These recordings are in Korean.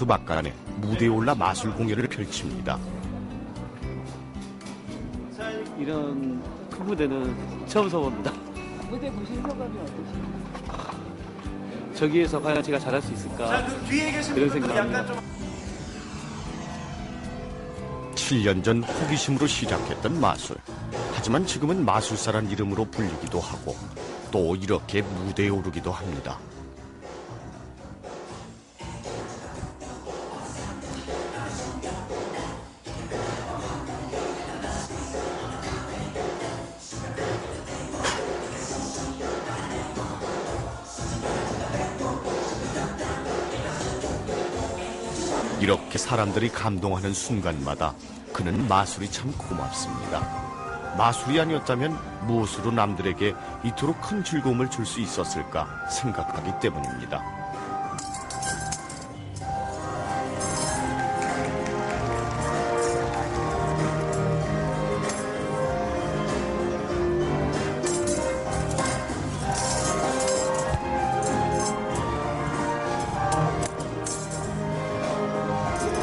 아파트 막간에 무대에 올라 마술 공연을 펼칩니다. 이런 큰 무대는 처음 서봅니다. 무대 보신 소감이 어떠신가요? 저기에서 과연 제가 잘할 수 있을까 그런 생각합니다. 7년 전 호기심으로 시작했던 마술. 하지만 지금은 마술사란 이름으로 불리기도 하고 또 이렇게 무대에 오르기도 합니다. 이렇게 사람들이 감동하는 순간마다 그는 마술이 참 고맙습니다. 마술이 아니었다면 무엇으로 남들에게 이토록 큰 즐거움을 줄 수 있었을까 생각하기 때문입니다.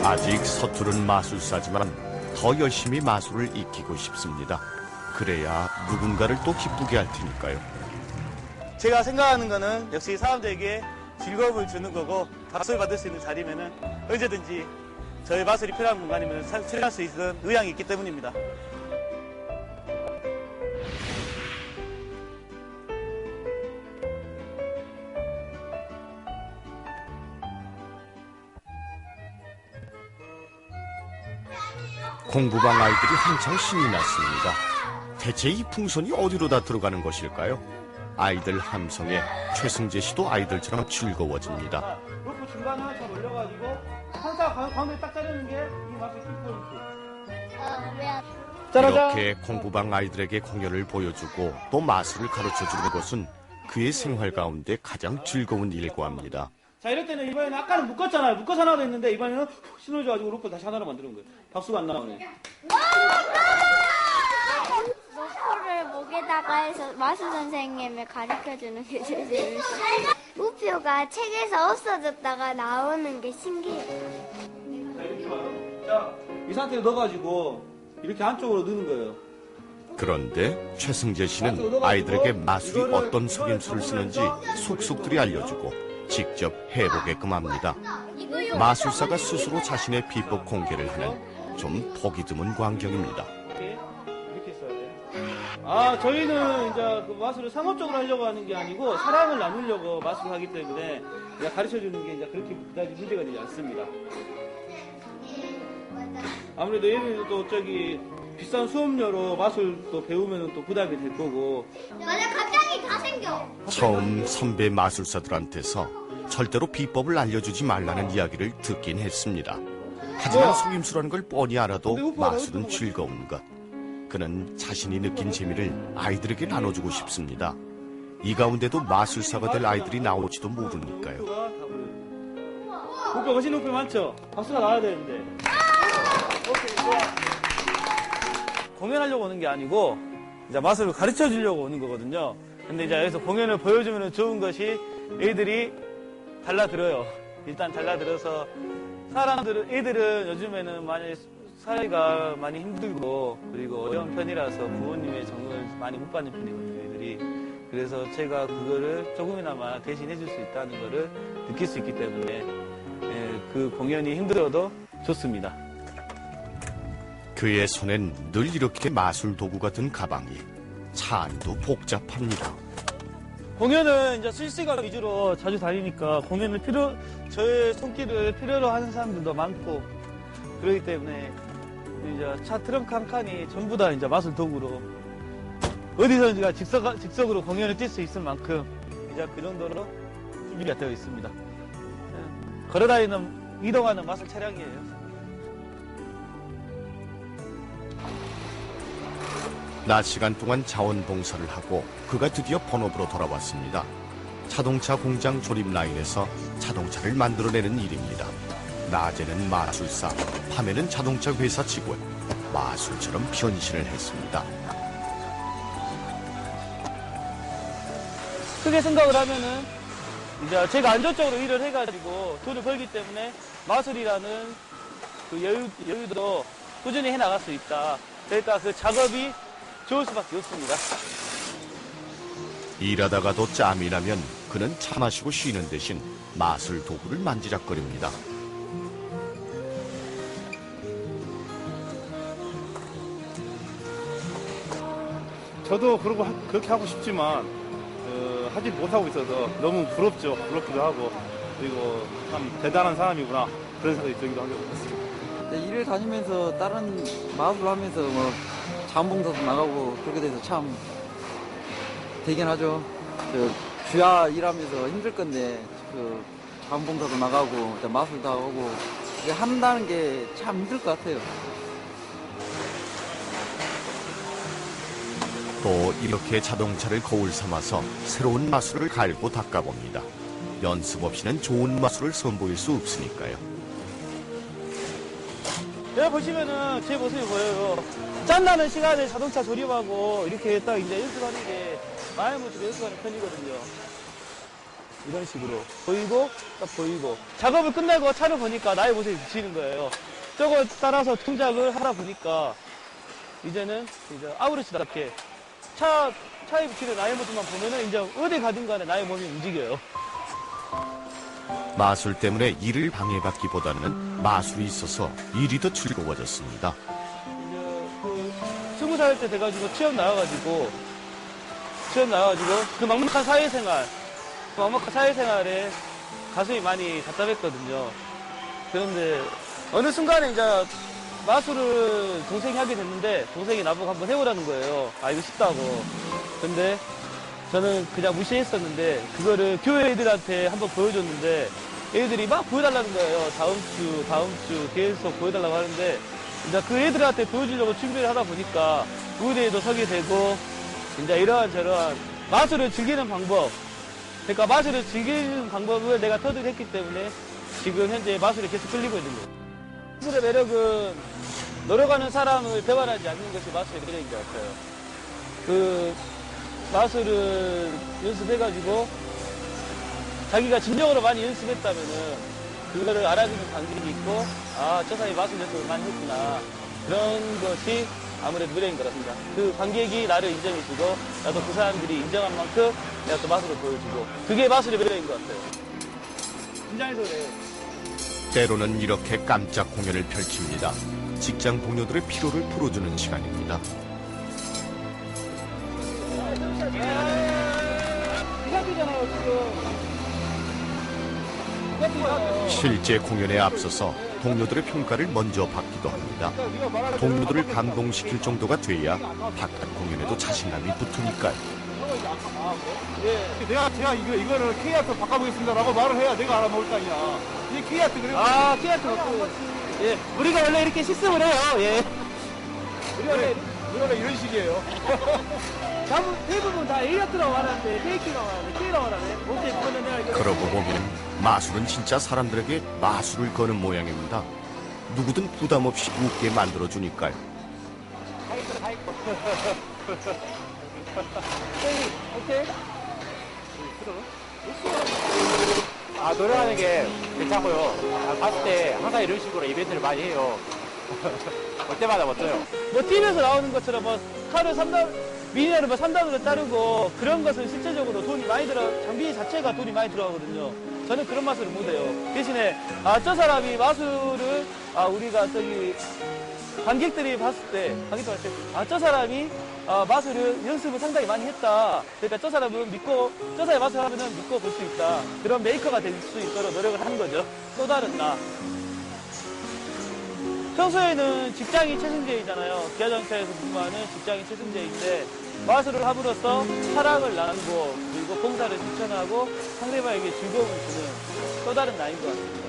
아직 서투른 마술사지만 더 열심히 마술을 익히고 싶습니다. 그래야 누군가를 또 기쁘게 할 테니까요. 제가 생각하는 거는 역시 사람들에게 즐거움을 주는 거고 박수를 받을 수 있는 자리면은 언제든지 저의 마술이 필요한 공간이면 사- 출연할 수 있는 의향이 있기 때문입니다. 공부방 아이들이 한창 신이 났습니다. 대체 이 풍선이 어디로 다 들어가는 것일까요? 아이들 함성에 최승재 씨도 아이들처럼 즐거워집니다. 그렇고 중간에 한참 올려가지고 가- 가운데 딱 자르는 게이 마술 킥포인트. 짜라잔. 이렇게 공부방 아이들에게 공연을 보여주고 또 마술을 가르쳐주는 것은 그의 생활 가운데 가장 즐거운 일고 합니다. 자 이럴 때는 이번에는 아까는 묶었잖아요. 묶어서 하나도 했는데 이번에는 훅 신을 줘가지고 로프 다시 하나로 만드는 거예요. 박수가 안 나오네. 노포를 목에다가 해서 마술 선생님이 가르쳐주는 게 제일 재밌어요. 우표가 책에서 없어졌다가 나오는 게 신기해요. 자 이렇게 봐요. 자 이 상태로 넣어가지고 이렇게 안쪽으로 넣는 거예요. 그런데 최승재 씨는 아이들에게 마술이 어떤 속임수를 쓰는지 속속들이 알려주고 직접 해보게끔 합니다. 마술사가 스스로 자신의 비법 공개를 하는 좀 보기 드문 광경입니다. 아 저희는 이제 그 마술을 상업적으로 하려고 하는 게 아니고 사랑을 나누려고 마술을 하기 때문에 그냥 가르쳐 주는 게 이제 그렇게 그다지 문제가 되지 않습니다. 아무래도 얘는 또 저기 비싼 수업료로 마술 또 배우면 또 부담이 될 거고. 처음 선배 마술사들한테서 절대로 비법을 알려주지 말라는 이야기를 듣긴 했습니다. 하지만 속임수라는 걸 뻔히 알아도 마술은 즐거운 것. 그는 자신이 느낀 재미를 아이들에게 나눠주고 싶습니다. 이 가운데도 마술사가 될 아이들이 나올지도 모르니까요. 목표 훨씬 높이 많죠? 박수가 나와야 되는데. 공연하려고 오는 게 아니고, 이제 마술을 가르쳐 주려고 오는 거거든요. 근데 이제 여기서 공연을 보여주면 좋은 것이 애들이 달라들어요. 일단 달라들어서 사람들은, 애들은 요즘에는 많이 사회가 많이 힘들고 그리고 어려운 편이라서 부모님의 정을 많이 못 받는 편이거든요, 애들이. 그래서 제가 그거를 조금이나마 대신해 줄 수 있다는 거를 느낄 수 있기 때문에 예, 그 공연이 힘들어도 좋습니다. 그의 손엔 늘 이렇게 마술 도구가 든 가방이 차 안도 복잡합니다. 공연은 이제 실시간 위주로 자주 다니니까 공연을 필요, 저의 손길을 필요로 하는 사람들도 많고 그렇기 때문에 이제 차 트렁크 한 칸이 전부 다 이제 마술 도구로 어디서든지가 즉석, 즉석으로 공연을 뛸 수 있을 만큼 이제 그 정도로 준비가 되어 있습니다. 예, 걸어다니는, 이동하는 마술 차량이에요. 낮 시간 동안 자원봉사를 하고 그가 드디어 본업으로 돌아왔습니다. 자동차 공장 조립 라인에서 자동차를 만들어내는 일입니다. 낮에는 마술사, 밤에는 자동차 회사 직원, 마술처럼 변신을 했습니다. 크게 생각을 하면은 이제 제가 안정적으로 일을 해가지고 돈을 벌기 때문에 마술이라는 그 여유, 여유도 꾸준히 해 나갈 수 있다. 그러니까 그 작업이 좋을 수밖에 없습니다. 일하다가도 짬이 나면 그는 차 마시고 쉬는 대신 마술 도구를 만지작거립니다. 저도 그러고 하- 그렇게 하고 싶지만 어, 하지 못하고 있어서 너무 부럽죠. 부럽기도 하고 그리고 참 대단한 사람이구나 그런 생각이 들기도 하고 그렇습니다. 네, 일을 다니면서 다른 마술을 하면서 뭐 자원봉사도 나가고 그렇게 돼서 참 대견하죠. 저 주야 일하면서 힘들 건데 그 자원봉사도 나가고 또 마술도 하고 이게 한다는 게 참 힘들 것 같아요. 또 이렇게 자동차를 거울 삼아서 새로운 마술을 갈고 닦아봅니다. 연습 없이는 좋은 마술을 선보일 수 없으니까요. 여기 보시면은 제 모습이 보여요. 짠나는 시간에 자동차 조립하고 이렇게 딱 이제 연습하는 게 마음의 모습 연습하는 편이거든요. 이런 식으로. 보이고, 딱 보이고. 작업을 끝내고 차를 보니까 나의 모습이 비치는 거예요. 저거 따라서 동작을 하다 보니까 이제는 이제 아우르치답게 차, 차에 비치는 나의 모습만 보면은 이제 어디 가든 간에 나의 몸이 움직여요. 마술 때문에 일을 방해받기보다는 마술이 있어서 일이 더 즐거워졌습니다. 스무 살 때 돼가지고 취업 나와가지고 취업 나와가지고 그 막막한 사회생활 그 막막한 사회생활에 가슴이 많이 답답했거든요. 그런데 어느 순간에 이제 마술을 동생이 하게 됐는데 동생이 나보고 한번 해보라는 거예요. 아 이거 쉽다고. 근데 저는 그냥 무시했었는데 그거를 교회 애들한테 한번 보여줬는데 애들이 막 보여달라는 거예요. 다음 주, 다음 주 계속 보여달라고 하는데 이제 그 애들한테 보여주려고 준비를 하다 보니까 무대에도 서게 되고 이제 이러한 저러한 마술을 즐기는 방법 그러니까 마술을 즐기는 방법을 내가 터득했기 때문에 지금 현재 마술에 계속 끌리고 있는 거예요. 마술의 매력은 노력하는 사람을 배반하지 않는 것이 마술의 매력인 것 같아요. 그 마술을 연습해가지고 자기가 진정으로 많이 연습했다면은 그거를 알아주는 관객이 있고 아 저 사람이 마술 연습을 많이 했구나 그런 것이 아무래도 노래인 것 같습니다. 그 관객이 나를 인정해주고 나도 그 사람들이 인정한 만큼 내가 또 마술을 보여주고 그게 마술의 매력인 것 같아요. 긴장해서 그래요. 때로는 이렇게 깜짝 공연을 펼칩니다. 직장 동료들의 피로를 풀어주는 시간입니다. 이상이잖아요 지금. 실제 공연에 앞서서 동료들의 평가를 먼저 받기도 합니다. 동료들을 감동시킬 정도가 돼야 바깥 공연에도 자신감이 붙으니까요. 예. 내가 제가 이거 이거를 K아트 바꿔보겠습니다라고 말을 해야 내가 알아먹을 거 아니야. 이게 K아트 그래. 아, 키아트 갖고. 예. 우리가 원래 이렇게 시스을 해요. 예. 우리가 원래 원래 이런 식이에요. 대부분, 대부분 다 A아트라고 말하는데 K키라고 말하는데 K라고 말하네. 오케이, 그거는 내가 이거. 그러고 보면 마술은 진짜 사람들에게 마술을 거는 모양입니다. 누구든 부담 없이 웃게 만들어주니까요. 오케이. 아, 노래하는 게 괜찮고요. 아, 봤을 때 항상 이런 식으로 이벤트를 많이 해요. 볼 때마다 멋져요. 뭐 TV에서 나오는 것처럼 뭐 칼을 3단, 미니어를 뭐 3단으로 자르고 그런 것은 실제적으로 돈이 많이 들어, 장비 자체가 돈이 많이 들어가거든요. 저는 그런 마술을 못해요. 대신에, 아, 저 사람이 마술을, 아, 우리가 저기, 관객들이 봤을 때, 관객들 봤을 때, 아, 저 사람이, 아, 마술을 연습을 상당히 많이 했다. 그러니까 저 사람은 믿고, 저 사람이 마술 하면은 믿고 볼 수 있다. 그런 메이커가 될 수 있도록 노력을 하는 거죠. 또 다른 나. 평소에는 직장이 최승재이잖아요. 기아장차에서 근무하는 직장이 최승재인데 마술을 함으로써 사랑을 나누고 그리고 봉사를 실천하고 상대방에게 즐거움을 주는 또 다른 나인 것 같습니다.